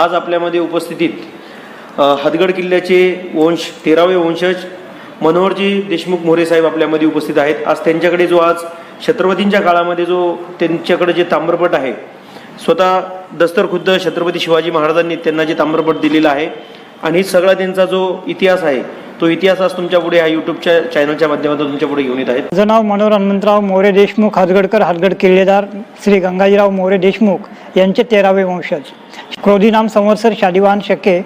आज आपल्यामध्ये उपस्थितीत हदगड किल्ल्याचे वंश तेरावे वंशज मनोहरजी देशमुख मोरे साहेब आपल्यामध्ये उपस्थित आहेत. आज त्यांच्याकडे जो आज छत्रपतींच्या काळामध्ये जो त्यांच्याकडे जे ताम्रपट आहे स्वतः दस्तर खुद्द छत्रपती शिवाजी महाराजांनी त्यांना जे ताम्रपट दिलेलं आहे आणि सगळा त्यांचा जो इतिहास आहे तो इतिहास आज तुमच्यापुढे ह्या युट्यूबच्या चॅनलच्या माध्यमातून तुमच्यापुढे घेऊन येत आहेत. माझं नाव मनोहर हनुमंतराव मोरे देशमुख हातगडकर हातगड किल्लेदार श्री गंगाजीराव मोरे देशमुख यांचे तेरावे वंशज. क्रोधीनाम संवत्सर शालिवान शके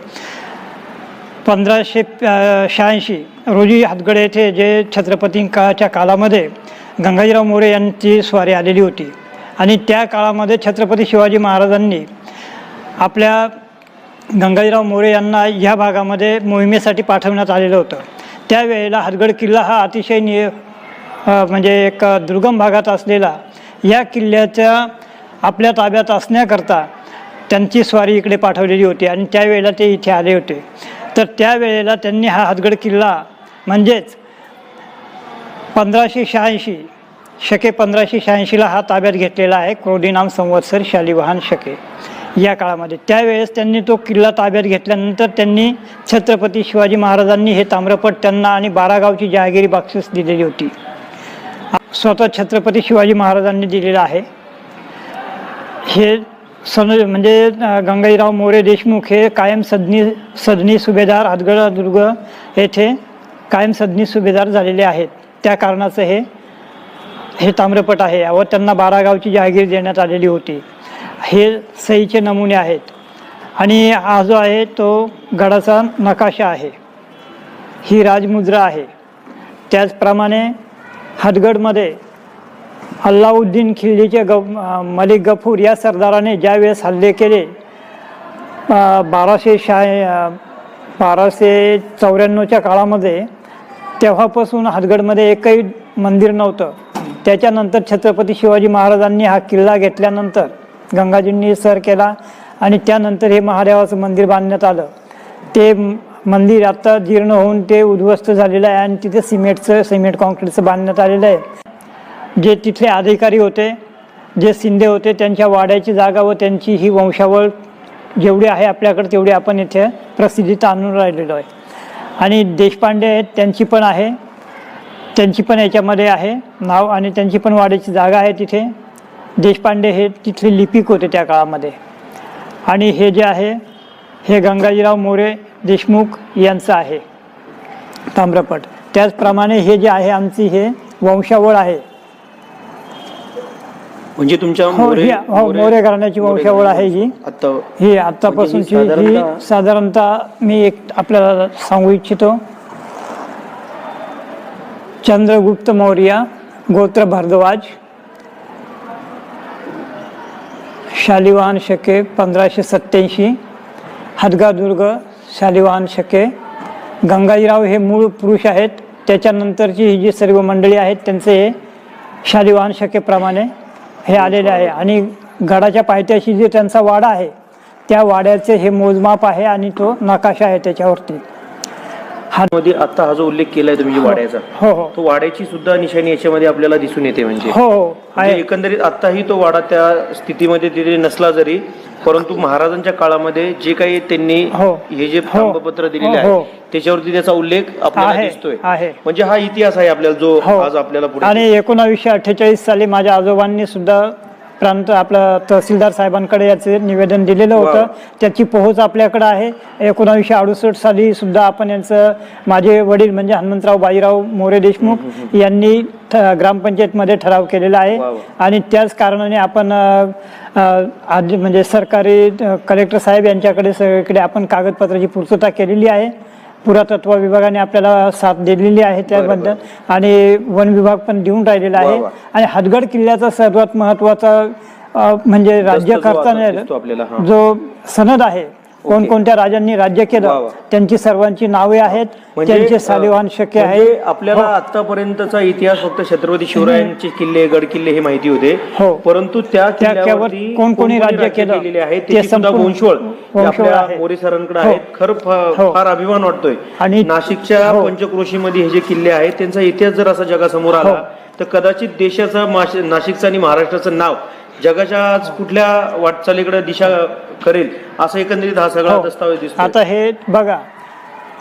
पंधराशे शहाऐंशी. रोजी हातगड येथे जे छत्रपतींच्या काळामध्ये गंगाजीराव मोरे यांची स्वारी आलेली होती. आणि त्या काळामध्ये छत्रपती शिवाजी महाराजांनी आपल्या गंगाजीराव मोरे यांना ह्या भागामध्ये मोहिमेसाठी पाठवण्यात आलेलं होतं. त्यावेळेला हदगड किल्ला हा अतिशय नि म्हणजे एक दुर्गम भागात असलेला. या किल्ल्याच्या आपल्या ताब्यात असण्याकरता त्यांची स्वारी इकडे पाठवलेली होती आणि त्यावेळेला ते इथे आले होते. तर त्यावेळेला त्यांनी हा हदगड किल्ला म्हणजेच पंधराशे शहाऐंशी शके पंधराशे शहाऐंशीला हा ताब्यात घेतलेला आहे. क्रोधीनाम संवत्सर शालिवाहन शके. या काळामध्ये. त्यावेळेस त्यांनी तो किल्ला ताब्यात घेतल्यानंतर त्यांनी छत्रपती शिवाजी महाराजांनी हे ताम्रपट त्यांना आणि बारागावची जहागिरी बक्षीस दिलेली होती. स्वतः छत्रपती शिवाजी महाराजांनी दिलेलं आहे. हे सन म्हणजे गंगाईराव मोरे देशमुख हे कायम सदनी सदनी सुभेदार आदगडदुर्ग दुर्ग येथे कायम सदनी सुभेदार झालेले आहेत. त्या कारणाचं हे हे ताम्रपट आहे. व त्यांना बारागावची जहागीर देण्यात आलेली होती. हे सईचे नमुने आहेत. आणि हा जो आहे तो गडाचा नकाशा आहे. ही राजमुद्रा आहे. त्याचप्रमाणे हदगडमध्ये अल्लाउद्दीन खिल्लीचे ग मलिक गफूर या सरदाराने ज्यावेळेस हल्ले केले बाराशे शा बाराशे चौऱ्याण्णवच्या काळामध्ये तेव्हापासून हदगडमध्ये एकही मंदिर नव्हतं. त्याच्यानंतर छत्रपती शिवाजी महाराजांनी हा किल्ला घेतल्यानंतर गंगाजींनी सर केला आणि त्यानंतर हे महादेवाचं मंदिर बांधण्यात आलं. ते मंदिर आता जीर्ण होऊन ते उद्ध्वस्त झालेलं आहे आणि तिथे सिमेंटचं सिमेंट कॉन्क्रीटचं बांधण्यात आलेलं आहे. जे तिथले अधिकारी होते जे शिंदे होते त्यांच्या वाड्याची जागा व त्यांची ही वंशावळ जेवढी आहे आपल्याकडे तेवढी आपण इथे प्रसिद्धीत आणून राहिलेलो आहे. आणि देशपांडे आहेत त्यांची पण आहे त्यांची पण याच्यामध्ये आहे नाव आणि त्यांची पण वाड्याची जागा आहे तिथे. देशपांडे हे तिथले लिपिक होते त्या काळामध्ये. आणि हे जे आहे हे गंगाजीराव मोरे देशमुख यांचं आहे. ताम्रपट. त्याचप्रमाणे हे जे आहे आमची हे वंशावळ आहे. म्हणजे तुमच्या हो ही मोरे घराण्याची वंशावळ आहे ही. आता ही आत्तापासूनची ही साधारणतः- साधारणतः मी एक आपल्याला सांगू इच्छितो. चंद्रगुप्त मौर्य गोत्र भारद्वाज शालिवाहन शके पंधराशे सत्याऐंशी हदगादुर्ग शालिवाहन शके. गंगाजीराव हे मूळ पुरुष आहेत. त्याच्यानंतरची ही जी सर्व मंडळी आहेत त्यांचे हे शालिवाहन शकेप्रमाणे हे आलेले आहे. आणि गडाच्या पायथ्याशी जे त्यांचा वाडा आहे त्या वाड्याचे हे मोजमाप आहे आणि तो नकाशा आहे त्याच्यावरती. मध्ये आता हा जो उल्लेख केलाय तुम्ही जो वाड्याचा हो हो तो वाड्याची सुद्धा निशाणी याच्यामध्ये आपल्याला दिसून येते म्हणजे हो हो म्हणजे आहे एकंदरीत आताही तो वाडा त्या स्थितीमध्ये तिथे नसला जरी परंतु महाराजांच्या काळामध्ये जे काही त्यांनी हो. हे जे हो. तांबपत्र दिलेले हो, आहे हो. त्याच्यावरती त्याचा उल्लेख आपल्याला आहे, दिसतोय आहे. म्हणजे हा इतिहास आहे आपल्याला जो हो आज आपल्याला पुढे आणि एकोणावीसशे अठ्ठेचाळीस साली माझ्या आजोबांनी सुद्धा प्रांत आपलं तहसीलदार साहेबांकडे याचे निवेदन दिलेलं होतं. त्याची पोहोच आपल्याकडे आहे. एकोणावीसशे अडुसष्ट साली सुद्धा आपण यांचं माझे वडील म्हणजे हनुमंतराव बाजीराव मोरे देशमुख यांनी ग्रामपंचायतमध्ये ठराव केलेला आहे. आणि त्याच कारणाने आपण म्हणजे सरकारी कलेक्टर साहेब यांच्याकडे सगळीकडे आपण कागदपत्राची पूर्तता केलेली आहे. पुरातत्व विभागाने आपल्याला साथ दिलेली आहे त्याबद्दल आणि वन विभाग पण देऊन राहिलेला आहे. आणि हदगड किल्ल्याचा सर्वात महत्त्वाचा म्हणजे राज्य करताना. जो सनद आहे कोणकोणत्या राजांनी राज्य केलं. त्यांची सर्वांची नावे आहेत त्यांचे सालिवान शक्य आहे म्हणजे आपल्याला आतापर्यंतचा इतिहास फक्त छत्रपती शिवरायांचे किल्ले गड किल्ले हे माहिती होते हो. परंतु त्या किल्ल्यावरती कोण कोणी राज्य केलं, केलेले आहे ते हे आहे. मोरे सरांकडे हो. आहेत खरं हो. फार अभिमान वाटतोय आणि- नाशिकच्या हो. पंचक्रोशीमध्ये हे जे किल्ले आहेत त्यांचा इतिहास जर असा जगासमोर आला हो. तर कदाचित देशाचा नाशिकचं आणि महाराष्ट्राचं नाव जगाच्या आज कुठल्या वाटचालीकडे दिशा करेल असं एकंदरीत हा सगळा हो. दस्तावेज दिसतो आता हे बघा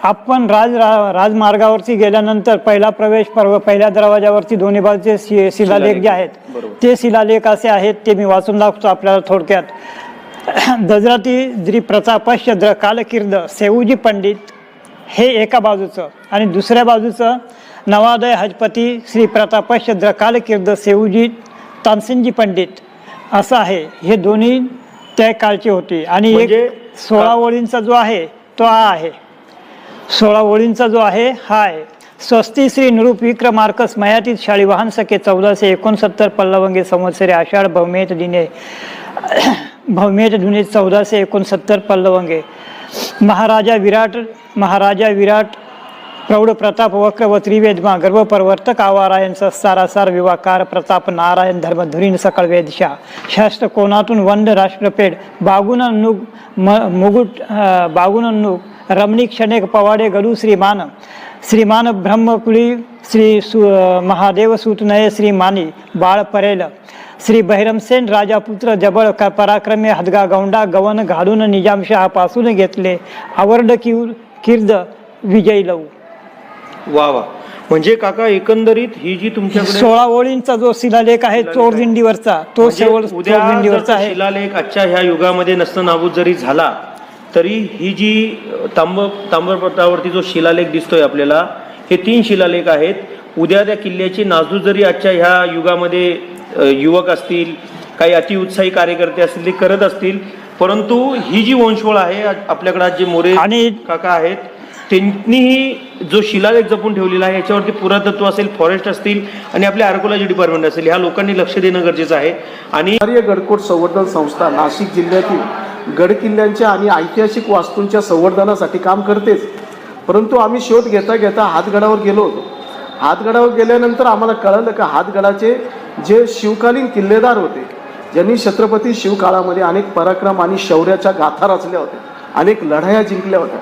आपण राज रा- राजमार्गावरती गेल्यानंतर पहिला प्रवेश पर्व पहिल्या दरवाजावरती दोन्ही बाजूचे शि- शिलालेख जे आहेत. ते शिलालेख असे आहेत ते मी वाचून दाखवतो आपल्याला थोडक्यात दजराती द्री प्रतापश्चंद्र कालकीर्द सेऊजी पंडित हे एका बाजूचं आणि दुसऱ्या बाजूचं नवादय हजपती श्री प्रतापश्चंद्र कालकीर्द सेऊजी तानसेनजी पंडित असं आहे. हे दोन्ही त्या काळचे होते. आणि म्हणजे एक सोळा ओळींचा जो आहे तो हा आहे. सोळा ओळींचा जो आहे हा आहे. स्वस्ती श्री निरूप विक्रमार्कस मयातीत शाळीवाहन सखे चौदाशे एकोणसत्तर पल्लवंगे संवत्सरे आषाढ भौमेत दिने भौमेत दुने चौदाशे एकोणसत्तर पल्लवंगे. महाराजा विराट महाराजा विराट प्रौढ प्रताप वक्र व त्रिवेदमा गर्भपरवर्तक आवारायण सारासार विवाकार प्रताप नारायण धर्मधुरीन सकळ वेदशा शास्त्र कोणातून वंद राष्ट्रपेड बागुन म मुगुट अं, रमणी क्षणेक पवाडे गडू श्रीमान. श्रीमान ब्रह्मकुळी श्री सु महादेव सुतनये श्री मानी बाळ परेल. श्री बहिरमसेन राजापुत्र जबळ क पराक्रमे हदगा गौंडा गवन घालून निजामशहापासून घेतले. आवर्ड किर किर्द विजय लवू वा वा म्हणजे काका एकंदरीत ही जी तुमच्याकडे सोळा ओळींचा जो शिलालेख आहे चोरदिंडीवरचा तो म्हणजे चोरदिंडीवरचा तो आहे. शिलालेख आजच्या ह्या युगामध्ये नसतं नाबूद जरी झाला तरी ही जी तांब ताम्रपत्रावरती जो शिलालेख दिसतोय आपल्याला हे तीन शिलालेख आहेत. उद्या त्या किल्ल्याची नासधूस जरी आजच्या ह्या युगामध्ये युवक असतील काही अतिउत्साही कार्यकर्ते असतील ते करत असतील परंतु ही जी वंशवळ आहे आपल्याकडे आज जे मोरे आणि काका आहेत त्यांनीही जो शिलालेख जपून ठेवलेला आहे याच्यावरती पुरातत्व असेल फॉरेस्ट असतील आणि आपल्या आर्कोलॉजी डिपार्टमेंट असेल ह्या लोकांनी लक्ष देणं गरजेचं आहे. आणि आर्य गडकोट संवर्धन संस्था नाशिक जिल्ह्यातील गडकिल्ल्यांच्या आणि ऐतिहासिक वास्तूंच्या संवर्धनासाठी काम करतेच. परंतु आम्ही शोध घेता घेता हातगडावर गेलो होतो. हातगडावर गेल्यानंतर आम्हाला कळलं का हातगडाचे जे शिवकालीन किल्लेदार होते ज्यांनी छत्रपती शिवकाळामध्ये अनेक पराक्रम आणि शौर्याच्या गाथा रचल्या होत्या अनेक लढाया जिंकल्या होत्या.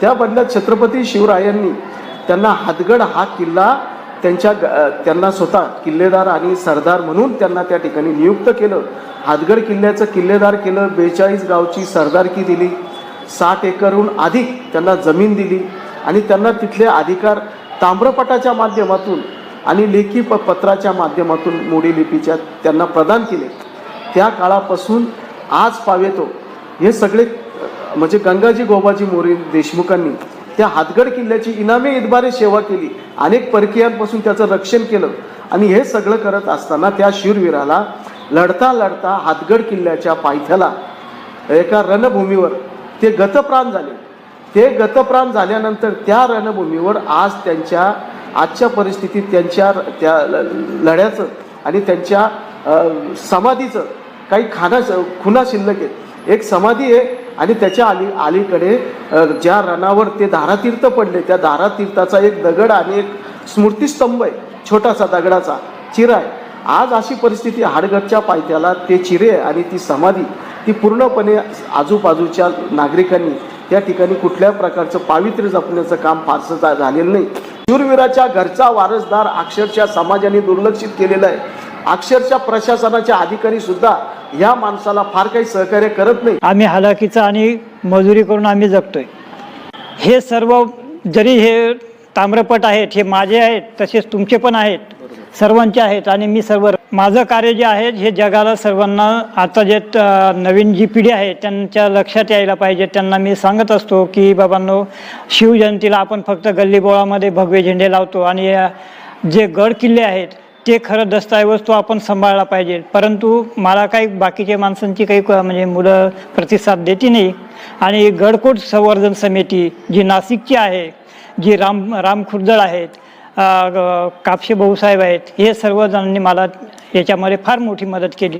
त्या बदल्यात छत्रपती शिवरायांनी त्यांना हातगड हा किल्ला त्यांच्या ग- त्यांना स्वतः किल्लेदार आणि सरदार म्हणून त्यांना त्या ठिकाणी नियुक्त केलं. हातगड किल्ल्याचं किल्लेदार केलं बेचाळीस गावची सरदारकी दिली. साठ एकरहून अधिक त्यांना जमीन दिली. आणि त्यांना तिथले अधिकार ताम्रपटाच्या माध्यमातून आणि लेखी प पत्राच्या माध्यमातून मोडी लिपीच्या त्यांना प्रदान केले. त्या काळापासून आज पावेतो. हे सगळे म्हणजे गंगाजी गोबाजी मोरे देशमुखांनी त्या हातगड किल्ल्याची इनामी इतबारे सेवा केली. अनेक परकीयांपासून त्याचं रक्षण केलं. आणि हे सगळं करत असताना त्या शूरवीराला लढता लढता हातगड किल्ल्याच्या पायथ्याला एका रणभूमीवर ते गतप्राण झाले. ते गतप्राण झाल्यानंतर त्या रणभूमीवर आज त्यांच्या आजच्या परिस्थितीत त्यांच्या त्या ल- लढ्याचं आणि त्यांच्या समाधीचं काही खाना खुना शिल्लक आहेत. एक समाधी आहे आणि त्याच्या आली अलीकडे ज्या रणावर ते धारातीर्थ पडले त्या धारातीर्थाचा एक दगड आणि एक स्मृतिस्तंभ आहे छोटासा दगडाचा चिरा आहे. आज अशी परिस्थिती हाडगडच्या पायथ्याला ते चिरे आणि ती समाधी ती पूर्णपणे आजूबाजूच्या नागरिकांनी त्या ठिकाणी कुठल्या प्रकारचं पावित्र्य जपण्याचं काम फारसं झालेलं नाही. शूरवीराच्या घरचा वारसदार अक्षरशः समाजाने दुर्लक्षित केलेला आहे. अक्षरशः प्रशासनाच्या अधिकारी सुद्धा या माणसाला फार काही सहकार्य करत नाही. आम्ही हालाकीचा आणि मजुरी करून आम्ही जगतोय. हे सर्व जरी हे ताम्रपट आहेत हे माझे आहेत तसेच तुमचे पण आहेत सर्वांचे आहेत आणि मी सर्व माझं कार्य जे आहे हे जगाला सर्वांना आता जे त- नवीन जी पिढी आहे त्यांच्या लक्षात यायला पाहिजे. त्यांना मी सांगत असतो की बाबांनो शिवजयंतीला आपण फक्त गल्लीबोळामध्ये भगवे झेंडे लावतो आणि या जे गड किल्ले आहेत ते खरं दस्तऐवज तो आपण सांभाळला पाहिजे. परंतु मला काही बाकीच्या माणसांची काही क- म्हणजे मुलं प्रतिसाद देते नाही. आणि गडकोट संवर्धन समिती जी नाशिकची आहे जी राम राम खुर्दळ आहेत ग- कापशे भाऊसाहेब आहेत हे सर्वजणांनी मला याच्यामध्ये फार मोठी मदत केली.